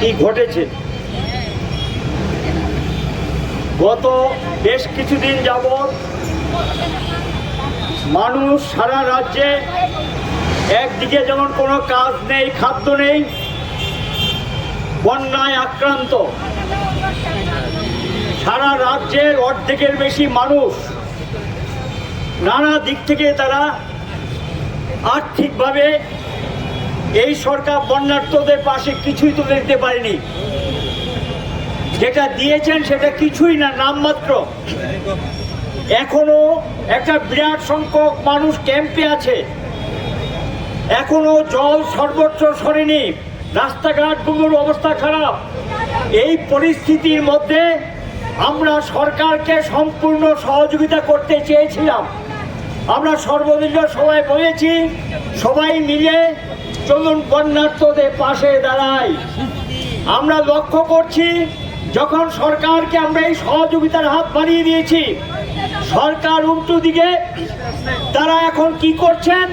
কি ঘটেছে? গত বেশ কিছুদিন যাবৎ মানুষ সারা রাজ্যে একদিকে যেমন কোনো কাজ নেই, খাদ্য নেই, বন্যায় আক্রান্ত। সারা রাজ্যের অর্ধেকের বেশি মানুষ নানা দিক থেকে তারা আর্থিকভাবে এই সরকার বন্যার্থদের পাশে কিছুই তুলে দিতে পারেনি। যেটা দিয়েছেন সেটা কিছুই না, নামমাত্র। এখনও একটা বিরাট সংখ্যক মানুষ ক্যাম্পে আছে। এখনও জল সর্বোচ্চ সরেনি, রাস্তাঘাটগুলোর অবস্থা খারাপ। এই পরিস্থিতির মধ্যে আমরা সরকারকে সম্পূর্ণ সহযোগিতা করতে চেয়েছিলাম। আমরা সর্বদলীয় সবাই বলেছি, সবাই মিলে চলুন বন্যার্থদের পাশে দাঁড়াই। আমরা লক্ষ্য করছি, যখন সরকারকে আমরা এই সহযোগিতার হাত বাড়িয়ে দিয়েছি, সরকার উল্টো দিকে, তারা এখন কি করছেন?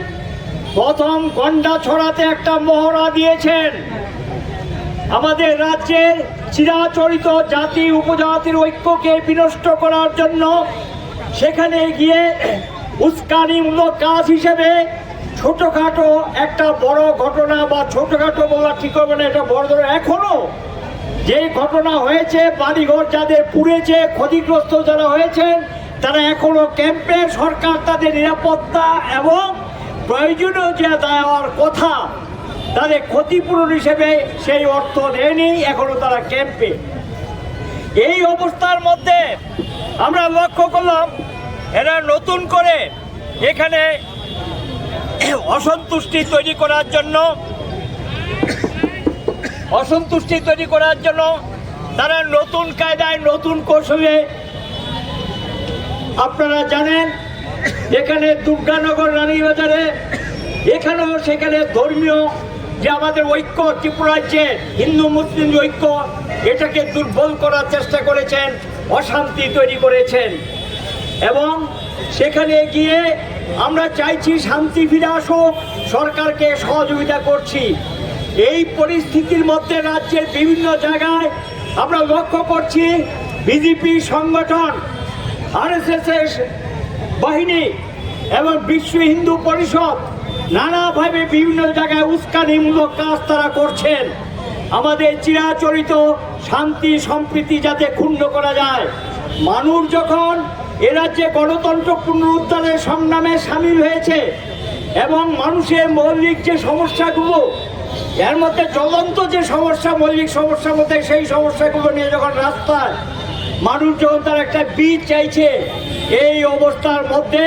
প্রথম গন্ডা ছড়াতে একটা মহড়া দিয়েছেন। আমাদের রাজ্যের চিরাচরিত জাতি উপজাতির ঐক্যকে বিনষ্ট করার জন্য সেখানে গিয়ে উস্কানিমূলক কাজ হিসেবে ছোটখাটো একটা বড় ঘটনা বা ছোটখাটো বলা ঠিক হবে না, এটা বড় ধরনের এখনও যে ঘটনা হয়েছে, বাড়িঘর যাদের পুড়েছে, ক্ষতিগ্রস্ত যারা হয়েছেন, তারা এখনও ক্যাম্পে সরকার তাদের নিরাপত্তা এবং প্রয়োজনীয় যে দেওয়ার কথা, তাদের ক্ষতিপূরণ হিসেবে সেই অর্থ দেয়নি, এখনও তারা ক্যাম্পে। এই অবস্থার মধ্যে আমরা লক্ষ্য করলাম, এরা নতুন করে এখানে অসন্তুষ্টি তৈরি করার জন্য, অসন্তুষ্টি তৈরি করার জন্য তারা নতুন কায়দায়, নতুন কৌশলে, আপনারা জানেন, এখানে দুর্গানগর রানীবাজারে, এখানেও সেখানে ধর্মীয় যে আমাদের ঐক্য ত্রিপুরাজ্যে হিন্দু, মুসলিম ঐক্য, এটাকে দুর্বল করার চেষ্টা করেছেন, অশান্তি তৈরি করেছেন। এবং সেখানে গিয়ে আমরা চাইছি শান্তি ফিরে আসুক, সরকারকে সহযোগিতা করছি। এই পরিস্থিতির মধ্যে রাজ্যের বিভিন্ন জায়গায় আমরা লক্ষ্য করছি বিজেপি সংগঠন আরএসএস বাহিনী এবং বিশ্ব হিন্দু পরিষদ নানাভাবে বিভিন্ন জায়গায় উস্কানিমূলক কাজ তারা করছেন। আমাদের চিরাচরিত শান্তি সম্প্রীতি যাতে ক্ষুণ্ণ করা যায়। মানুষ যখন রাজ্যে গণতন্ত্র পুনরুদ্ধারের সংগ্রামে সামিল হয়েছে এবং মানুষের মৌলিক যে সমস্যাগুলো, এর মধ্যে জ্বলন্ত যে সমস্যা, মৌলিক সমস্যার মধ্যে সেই সমস্যাগুলো নিয়ে যখন রাস্তায় মানুষ যখন তার একটা বীজ চাইছে, এই অবস্থার মধ্যে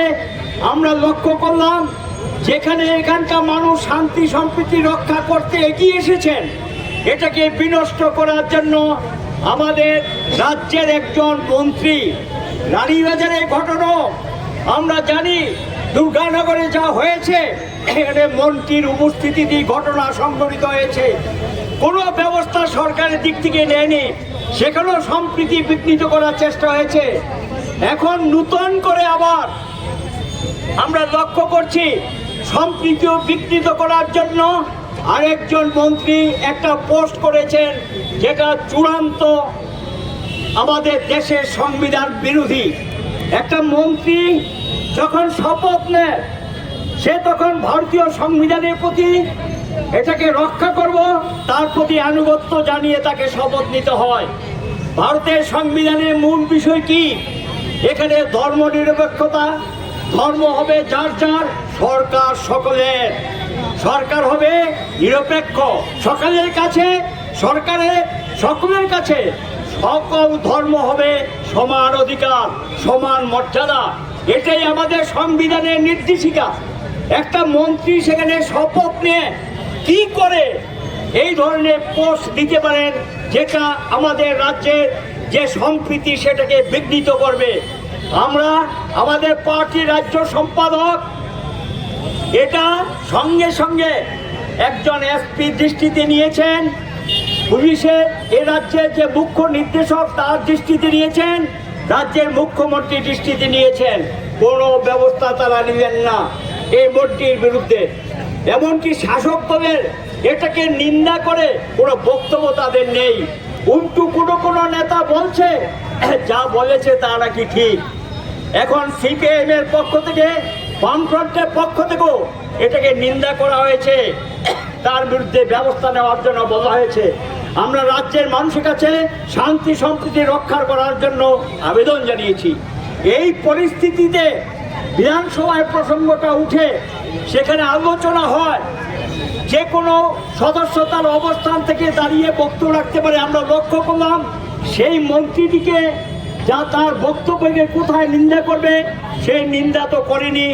আমরা লক্ষ্য করলাম যেখানে এখানকার মানুষ শান্তি, সম্প্রীতি রক্ষা করতে এগিয়ে এসেছেন, এটাকে বিনষ্ট করার জন্য আমাদের রাজ্যের একজন মন্ত্রী রানীবাজারের ঘটনা। আমরা জানি দুর্গানগরে যা হয়েছে, এখানে মন্ত্রীর উপস্থিতিতে ঘটনা সংঘটিত হয়েছে। কোনো ব্যবস্থা সরকারের দিক থেকে নেয়নি। সেখানেও সম্প্রীতি বিঘ্নিত করার চেষ্টা হয়েছে। এখন নূতন করে আবার আমরা লক্ষ্য করছি, সম্প্রীতিও বিকৃত করার জন্য আরেকজন মন্ত্রী একটা পোস্ট করেছেন, যেটা চূড়ান্ত আমাদের দেশের সংবিধান বিরোধী। একটা মন্ত্রী যখন শপথ নেয়, সে তখন ভারতীয় সংবিধানের প্রতি এটাকে রক্ষা করব, তার প্রতি আনুগত্য জানিয়ে তাকে শপথ নিতে হয়। ভারতের সংবিধানের মূল বিষয় কি? এখানে ধর্ম নিরপেক্ষতা ধর্ম হবে যার যার, সরকার সকলের। সরকার হবে নিরপেক্ষ, সকলের কাছে, সরকারের সকলের কাছে। সকল ধর্ম হবে সমান অধিকার, সমান মর্যাদা। এটাই আমাদের সংবিধানের নির্দেশিকা। একটা মন্ত্রী সেখানে শপথ নিয়ে কি করে এই ধরনের পোস্ট দিতে পারেন, যেটা আমাদের রাজ্যের যে সম্প্রীতি সেটাকে বিঘ্নিত করবে? আমরা আমাদের পার্টি রাজ্য সম্পাদক, এটা সঙ্গে সঙ্গে একজন এসপি দৃষ্টিতে নিয়েছেন। পুলিশের এ রাজ্যের যে মুখ্য নির্দেশক তার দৃষ্টিতে নিয়েছেন, রাজ্যের মুখ্যমন্ত্রী দৃষ্টিতে নিয়েছেন, কোনো ব্যবস্থা তারা নিলেন না এই মন্ত্রীর বিরুদ্ধে। এমনকি শাসক দলের এটাকে নিন্দা করে কোনো বক্তব্য তাদের নেই। উল্টু কোনো কোনো নেতা বলছে, যা বলেছে তা নাকি ঠিক। এখন সিপিএম এর পক্ষ থেকে, বামফ্রন্টের পক্ষ থেকেও এটাকে নিন্দা করা হয়েছে। তার বিরুদ্ধে ব্যবস্থা নেওয়ার জন্য বলা হয়েছে। আমরা রাজ্যের মানুষের কাছে শান্তি, সম্প্রীতি রক্ষা করার জন্য আবেদন জানিয়েছি। এই পরিস্থিতিতে বিধানসভায় প্রসঙ্গটা উঠে সেখানে আলোচনা হয়। যে কোনো সদস্য তার অবস্থান থেকে দাঁড়িয়ে বক্তব্য রাখতে পারে, আমরা লক্ষ্য করলাম সেই মন্ত্রীটিকে যা তার বক্তব্যকে কোথায় নিন্দা করবে সেই নিন্দা তো করেনি,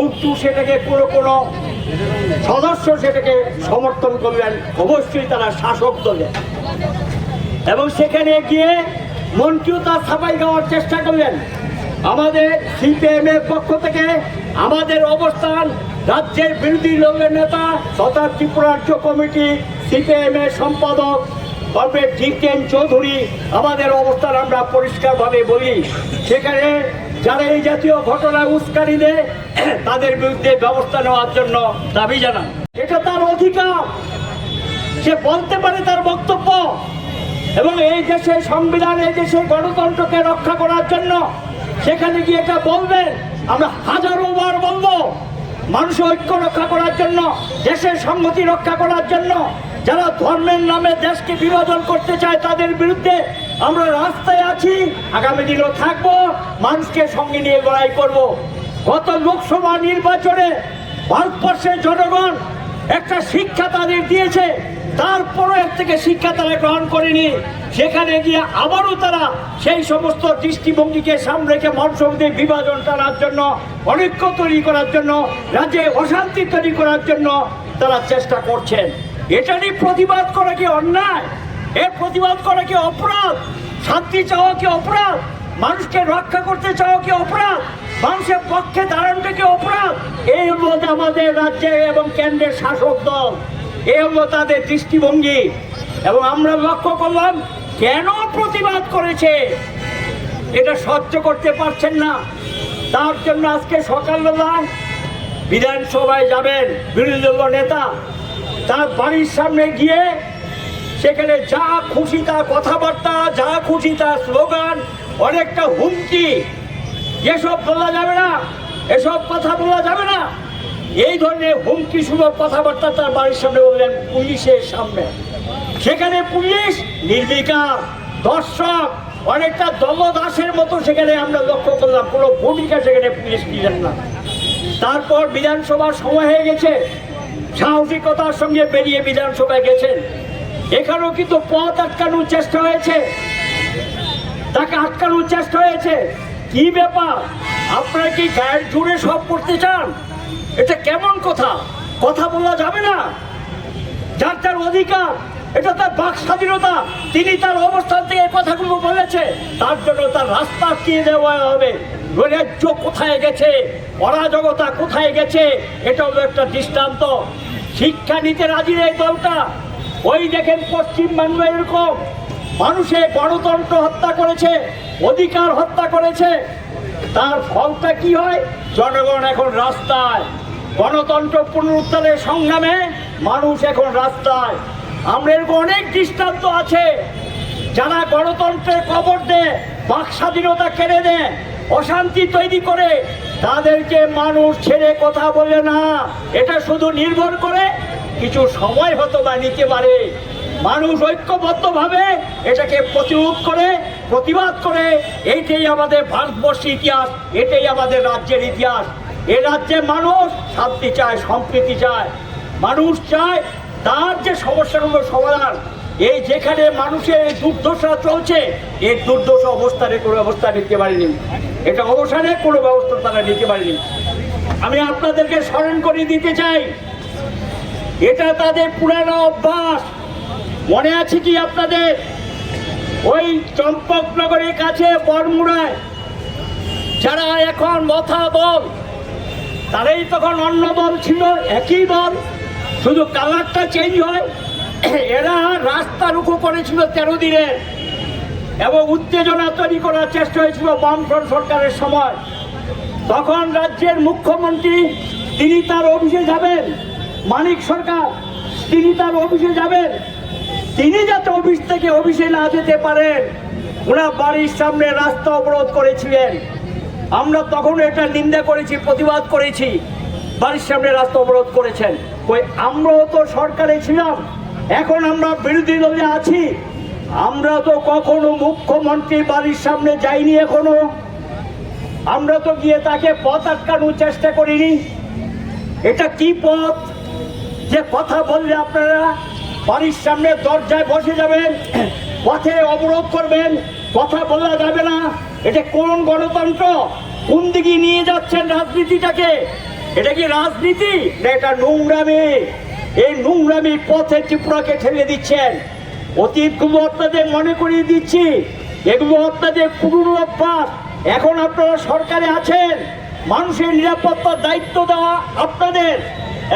উল্টু সেটাকে কোনো কোনো সদস্য সেটাকে সমর্থন করলেন, অবশ্যই তারা শাসক দলে। এবং সেখানে গিয়ে মন্ত্রীও তার সাফাই দেওয়ার চেষ্টা করলেন। আমাদের সিপিএম এর পক্ষ থেকে আমাদের অবস্থান, রাজ্যের বিরোধী দলের নেতা তথা ত্রিপুরা রাজ্য কমিটি সিপিএম এর সম্পাদক কর্পেট জিতেন চৌধুরী, আমাদের অবস্থান আমরা পরিষ্কারভাবে বলি। সেখানে যারা এই জাতীয় ঘটনায় উস্কানি দেয়, তাদের বিরুদ্ধে ব্যবস্থা নেওয়ার জন্য দাবি জানান। এটা তার অধিকার। সে বলতে পারে তার বক্তব্য। এবং এই দেশের সংবিধান, এই দেশের গণতন্ত্রকে রক্ষা করার জন্য সেখানে গিয়ে এটা বলবেন। আমরা হাজারো বার বলব, মানুষের ঐক্য রক্ষা করার জন্য, দেশের সংহতি রক্ষা করার জন্য। যারা ধর্মের নামে দেশকে বিভাজন করতে চায় তাদের বিরুদ্ধে আমরা রাস্তায় আছি, আগামী দিনও থাকব, মানুষকে সঙ্গে নিয়ে লড়াই করব। গত লোকসভা নির্বাচনে ভারতবর্ষের জনগণ একটা শিক্ষা তাদের দিয়েছে, তারপরও এর থেকে শিক্ষা তারা গ্রহণ করেনি। সেখানে গিয়ে আবারও তারা সেই সমস্ত দৃষ্টিভঙ্গিকে সামনে রেখে মনসবদের বিভাজন টানার জন্য অনৈক্য তৈরি করার জন্য, রাজ্যে অশান্তি তৈরি করার জন্য তারা চেষ্টা করছেন। এটারই প্রতিবাদ করা কি অন্যায়? এর প্রতিবাদ করা কি অপরাধ? শান্তি চাওয়া কি অপরাধ? মানুষকে রক্ষা করতে চাওয়া কি অপরাধ? মানুষের পক্ষে দাঁড়ানোটা কি অপরাধ? এই হলো আমাদের রাজ্যে এবং কেন্দ্রের শাসক দল। এই হলো তাদের দৃষ্টিভঙ্গি। এবং আমরা লক্ষ্য করলাম, কেন প্রতিবাদ করেছে? এটা সহ্য করতে পারছেন না। তার জন্য আজকে সকালবেলায় বিধানসভায় যাবেন বিরোধী দল নেতা তার বাড়ির সামনে গিয়ে সেখানে যা খুশি তা কথাবার্তা, যা খুশি তা স্লোগান, অনেকটা হুমকি। এসব বলা যাবে না, এসব কথা বলা যাবে না। এই ধরনের হুমকি সুলভ কথাবার্তা তার বাড়ির সামনে বললেন পুলিশের সামনে। সেখানে পুলিশ নির্বিকার, দর্শক, অনেকটা দলদাসের মতো সেখানে আমরা লক্ষ্য করলাম, কোনো ভূমিকা সেখানে পুলিশ নিলেন না। তারপর বিধানসভার সময় হয়ে গেছে সাহসিকতার সঙ্গে বেরিয়ে বিধানসভায় গেছেন। এখানেও কিন্তু পথ আটকানোর চেষ্টা হয়েছে। তাকে আটকানোর চেষ্টা হয়েছে। কি ব্যাপার? আপনারা কি গায়ের জুড়ে সব করতে চান? এটা কেমন কথা? কথা বলা যাবে না। যার তার অধিকার, এটা তার বাক স্বাধীনতা। তিনি তার অবস্থান থেকে কথাগুলো বলেছে। তার জন্য তার রাস্তা আটকিয়ে দেওয়া হবে। রাজ্য কোথায় গেছে? অরাজকতা কোথায় গেছে? এটা হলো একটা দৃষ্টান্ত। শিক্ষা নিতে রাজি এই দলটা। ওই দেখেন পশ্চিমবাংলা এরকম মানুষে গণতন্ত্র হত্যা করেছে, অধিকার হত্যা করেছে। তার ফলটা কি হয়? জনগণ এখন রাস্তায়। গণতন্ত্র পুনরুদ্ধারের সংগ্রামে মানুষ এখন রাস্তায়। আমরা এরকম অনেক দৃষ্টান্ত আছে। যারা গণতন্ত্রের কবর দেয়, বাক স্বাধীনতা কেড়ে দেয় অশান্তি তৈরি করে তাদেরকে মানুষ ছেড়ে কথা বলে না। এটা শুধু নির্ভর করে কিছু সময় হতো বা নিতে পারে। মানুষ ঐক্যবদ্ধভাবে এটাকে প্রতিরোধ করে, প্রতিবাদ করে। এইটাই আমাদের ভারতবর্ষের ইতিহাস, এটাই আমাদের রাজ্যের ইতিহাস। এ রাজ্যে মানুষ শান্তি চায়, সম্প্রীতি চায়। মানুষ চায় তার যে সমস্যাগুলো সমাধান এই যেখানে মানুষের এই দুর্দশা চলছে, এই দুর্দশা অবস্থানে কোনো ব্যবস্থা নিতে পারেনি। এটা অবসানে কোনো ব্যবস্থা তারা নিতে পারেনি। আমি আপনাদেরকে স্মরণ করে দিতে চাই, এটা তাদের পুরানো অভ্যাস। মনে আছে কি আপনাদের? ওই চম্পকনগরের কাছে, বরমুড়ায়, যারা এখন মথা দল তারাই তখন অন্য দল ছিল, একই দল শুধু কালারটা চেঞ্জ হয়। এরা রাস্তা রুখো করেছিল তেরো দিনের এবং উত্তেজনা তৈরি করার চেষ্টা হয়েছিল বামফ্রন্ট সরকারের সময়। তখন রাজ্যের মুখ্যমন্ত্রী, তিনি তার অফিসে যাবেন। মানিক সরকার, তিনি তার অফিসে যাবেন। তিনি যাতে অফিস থেকে অফিসে না যেতে পারেন ওরা বাড়ির সামনে রাস্তা অবরোধ করেছিলেন। আমরা তখন এটা নিন্দা করেছি, প্রতিবাদ করেছি। বাড়ির সামনে রাস্তা অবরোধ করেছেন। ওই আমরাও তো সরকারে ছিলাম। এখন আমরা বিরোধী দলে আছি। আমরা তো কখনো মুখ্যমন্ত্রী বাড়ির সামনে যাইনি এখনও। আমরা তো গিয়ে তাকে পথ আটকানোর চেষ্টা করিনি। এটা কি পথ? যে কথা বললে আপনারা বাড়ির সামনে দরজায় বসে যাবেন, পথে অবরোধ করবেন, কথা বলা যাবে না। এটা কোন গণতন্ত্র? কোন দিকে নিয়ে যাচ্ছেন রাজনীতিটাকে? এটা কি রাজনীতি? না এটা নোংরামি। এই নোংরামি পথে ত্রিপুরাকে ঠেলে দিচ্ছেন। অতীতগুলো আপনাদের মনে করিয়ে দিচ্ছি। এগুলো আপনাদের পুরনো অভ্যাস। এখন আপনারা সরকারে আছেন। মানুষের নিরাপত্তার দায়িত্ব দেওয়া আপনাদের।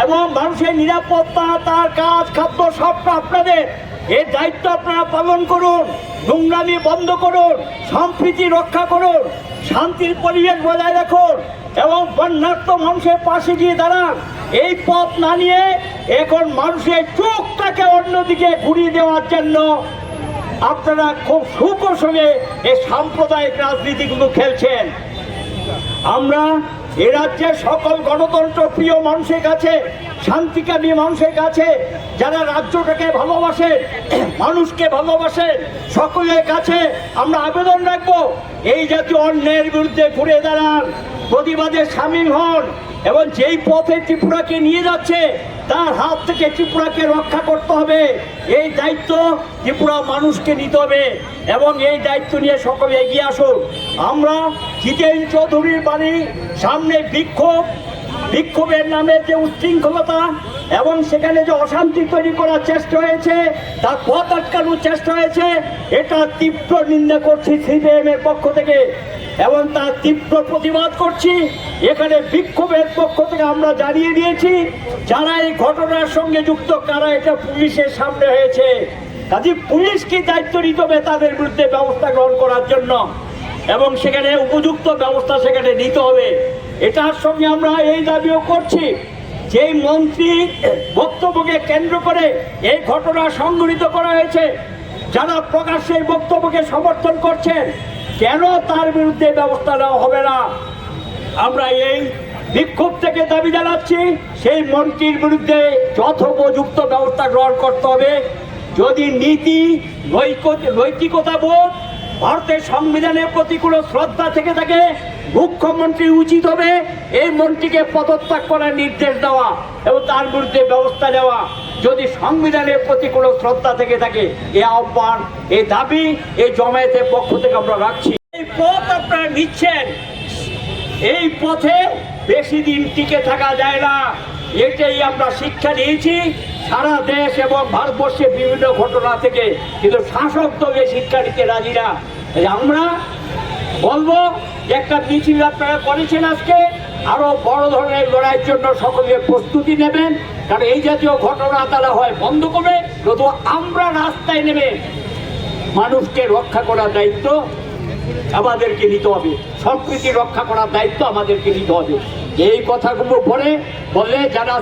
এবং মানুষের নিরাপত্তা, তার কাজ, খাদ্য, সবটা আপনাদের। এই দায়িত্ব আপনারা পালন করুন, নোংরামি বন্ধ করুন, সম্প্রীতি রক্ষা করুন, শান্তির পরিবেশ বজায় রাখুন এবং বন্যার্থ মানুষের পাশে গিয়ে দাঁড়ান। এই পথ না নিয়ে এখন মানুষের চোখটাকে অন্যদিকে ঘুরিয়ে দেওয়ার জন্য আপনারা খুব সুকৌশলে এই সাম্প্রদায়িক রাজনীতিগুলো খেলছেন। আমরা এ রাজ্যের সকল গণতন্ত্র প্রিয় মানুষের কাছে, শান্তিকামী মানুষের কাছে, যারা রাজ্যটাকে ভালোবাসে, মানুষকে ভালোবাসে, সকলের কাছে আমরা আবেদন রাখব, এই জাতীয় অন্যের বিরুদ্ধে ঘুরে দাঁড়ান, প্রতিবাদে সামিল হন। এবং যেই পথে ত্রিপুরাকে নিয়ে যাচ্ছে, তার হাত থেকে ত্রিপুরাকে রক্ষা করতে হবে। এই দায়িত্ব ত্রিপুরা মানুষকে নিতে হবে এবং এই দায়িত্ব নিয়ে সকলে এগিয়ে আসুন। আমরা জিতেন চৌধুরীর বাড়ি সামনে বিক্ষোভ। বিক্ষোভের নামে যে উচ্ছৃঙ্খলতা এবং সেখানে যে অশান্তি তৈরি করার চেষ্টা হয়েছে, তার পথ আটকানোর চেষ্টা হয়েছে, এটা তীব্র নিন্দা করছি সিপিএম এর পক্ষ থেকে। এবং তার তীব্র প্রতিবাদ করছি। এখানে বিক্ষোভের পক্ষ থেকে আমরা জানিয়ে দিয়েছি, যারা এই ঘটনার সঙ্গে যুক্ত, কারা এটা পুলিশের সামনে হয়েছে। কাজে পুলিশকে দায়িত্ব নিতে হবে তাদের বিরুদ্ধে ব্যবস্থা গ্রহণ করার জন্য? এবং সেখানে উপযুক্ত ব্যবস্থা সেখানে নিতে হবে। এটার সঙ্গে আমরা এই দাবিও করছি যে মন্ত্রী বক্তব্যকে কেন্দ্র করে এই ঘটনা সংঘটিত করা হয়েছে। যারা প্রকাশ্যে বক্তব্যকে সমর্থন করছেন কেন তার বিরুদ্ধে ব্যবস্থা নেওয়া হবে না? আমরা এই বিক্ষোভ থেকে দাবি জানাচ্ছি, সেই মন্ত্রীর বিরুদ্ধে যথোপযুক্ত ব্যবস্থা গ্রহণ করতে হবে। যদি নীতি নৈতিকতা বোধ ভারতের সংবিধানের প্রতি কোনো শ্রদ্ধা থেকে থাকে, মুখ্যমন্ত্রী উচিত হবে এই মন্ত্রীকে পদত্যাগ করার নির্দেশ দেওয়া এবং তার বিরুদ্ধে ব্যবস্থা নেওয়া। যদি সংবিধানের প্রতি কোনো শ্রদ্ধা থেকে থাকে, এ আহ্বান এই দাবি এই জমায়েতের পক্ষ থেকে আমরা রাখছি। এই পথ আপনারা নিচ্ছেন। এই পথে বেশি দিন টিকে থাকা যায় না। এটাই আমরা শিক্ষা নিয়েছি সারা দেশ এবং ভারতবর্ষে বিভিন্ন ঘটনা থেকে কিন্তু শাসক দল শিক্ষা নিতে রাজি না। আমরা বলব একটা মিছিল আপনারা করেছেন আজকে, আরও বড় ধরনের লড়াইয়ের জন্য সকলে প্রস্তুতি নেবেন। কারণ এই জাতীয় ঘটনা তারা হয় বন্ধ করবে নতুন আমরা রাস্তায় নেবে মানুষকে রক্ষা করার দায়িত্ব আমাদেরকে নিতে হবে। সম্প্রীতি রক্ষা করার দায়িত্ব আমাদেরকে নিতে হবে। এই কথাগুলো বলে যারা